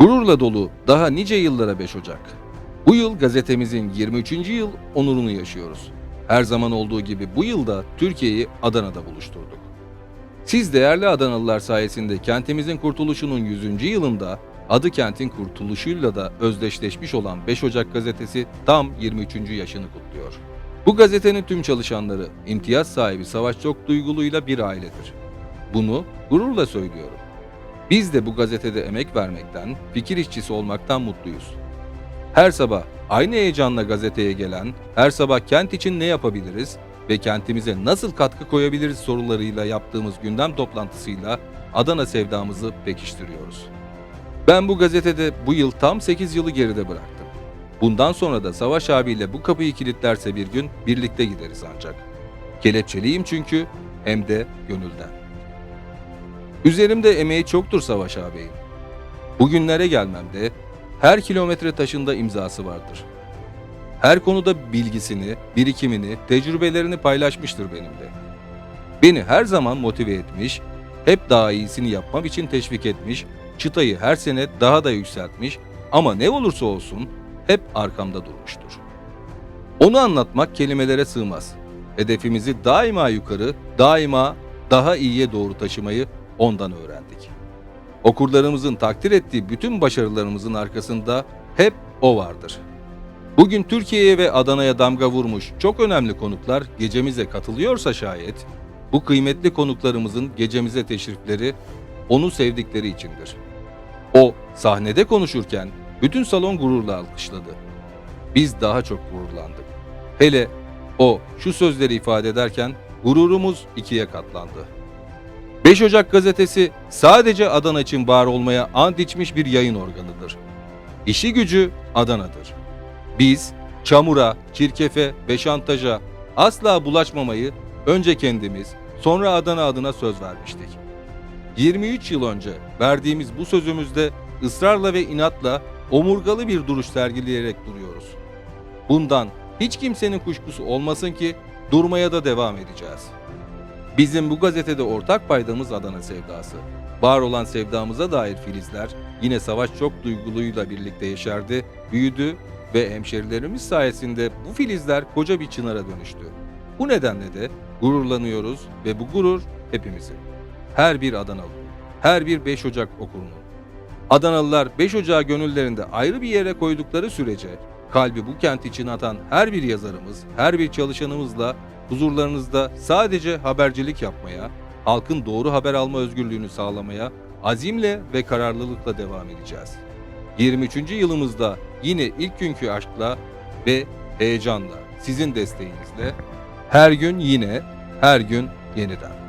Gururla dolu daha nice yıllara 5 Ocak. Bu yıl gazetemizin 23. yıl onurunu yaşıyoruz. Her zaman olduğu gibi bu yılda Türkiye'yi Adana'da buluşturduk. Siz değerli Adanalılar sayesinde kentimizin kurtuluşunun 100. yılında adı kentin kurtuluşuyla da özdeşleşmiş olan 5 Ocak gazetesi tam 23. yaşını kutluyor. Bu gazetenin tüm çalışanları imtiyaz sahibi Savaş Çok Duygulu'yla bir ailedir. Bunu gururla söylüyorum. Biz de bu gazetede emek vermekten, fikir işçisi olmaktan mutluyuz. Her sabah aynı heyecanla gazeteye gelen, her sabah kent için ne yapabiliriz ve kentimize nasıl katkı koyabiliriz sorularıyla yaptığımız gündem toplantısıyla Adana sevdamızı pekiştiriyoruz. Ben bu gazetede bu yıl tam 8 yılı geride bıraktım. Bundan sonra da Savaş abiyle bu kapıyı kilitlerse bir gün birlikte gideriz ancak. Kelepçeliyim çünkü hem de gönülden. Üzerimde emeği çoktur Savaş ağabeyin. Bugünlere gelmemde her kilometre taşında imzası vardır. Her konuda bilgisini, birikimini, tecrübelerini paylaşmıştır benimle. Beni her zaman motive etmiş, hep daha iyisini yapmam için teşvik etmiş, çıtayı her sene daha da yükseltmiş ama ne olursa olsun hep arkamda durmuştur. Onu anlatmak kelimelere sığmaz. Hedefimizi daima yukarı, daima daha iyiye doğru taşımayı ondan öğrendik. Okurlarımızın takdir ettiği bütün başarılarımızın arkasında hep o vardır. Bugün Türkiye'ye ve Adana'ya damga vurmuş çok önemli konuklar gecemize katılıyorsa şayet, bu kıymetli konuklarımızın gecemize teşrifleri onu sevdikleri içindir. O sahnede konuşurken bütün salon gururla alkışladı. Biz daha çok gururlandık. Hele o şu sözleri ifade ederken gururumuz ikiye katlandı. 5 Ocak gazetesi sadece Adana için var olmaya ant içmiş bir yayın organıdır. İşi gücü Adana'dır. Biz çamura, çirkefe ve şantaja asla bulaşmamayı önce kendimiz, sonra Adana adına söz vermiştik. 23 yıl önce verdiğimiz bu sözümüzde ısrarla ve inatla omurgalı bir duruş sergileyerek duruyoruz. Bundan hiç kimsenin kuşkusu olmasın ki durmaya da devam edeceğiz. Bizim bu gazetede ortak paydamız Adana sevdası. Var olan sevdamıza dair filizler yine savaş çok duyguluyla birlikte yeşerdi, büyüdü ve hemşerilerimiz sayesinde bu filizler koca bir çınara dönüştü. Bu nedenle de gururlanıyoruz ve bu gurur hepimizin. Her bir Adanalı, her bir 5 Ocak okurunun. Adanalılar 5 Ocağı gönüllerinde ayrı bir yere koydukları sürece kalbi bu kent için atan her bir yazarımız, her bir çalışanımızla huzurlarınızda sadece habercilik yapmaya, halkın doğru haber alma özgürlüğünü sağlamaya azimle ve kararlılıkla devam edeceğiz. 23. yılımızda yine ilk günkü aşkla ve heyecanla, sizin desteğinizle her gün yine, her gün yeniden.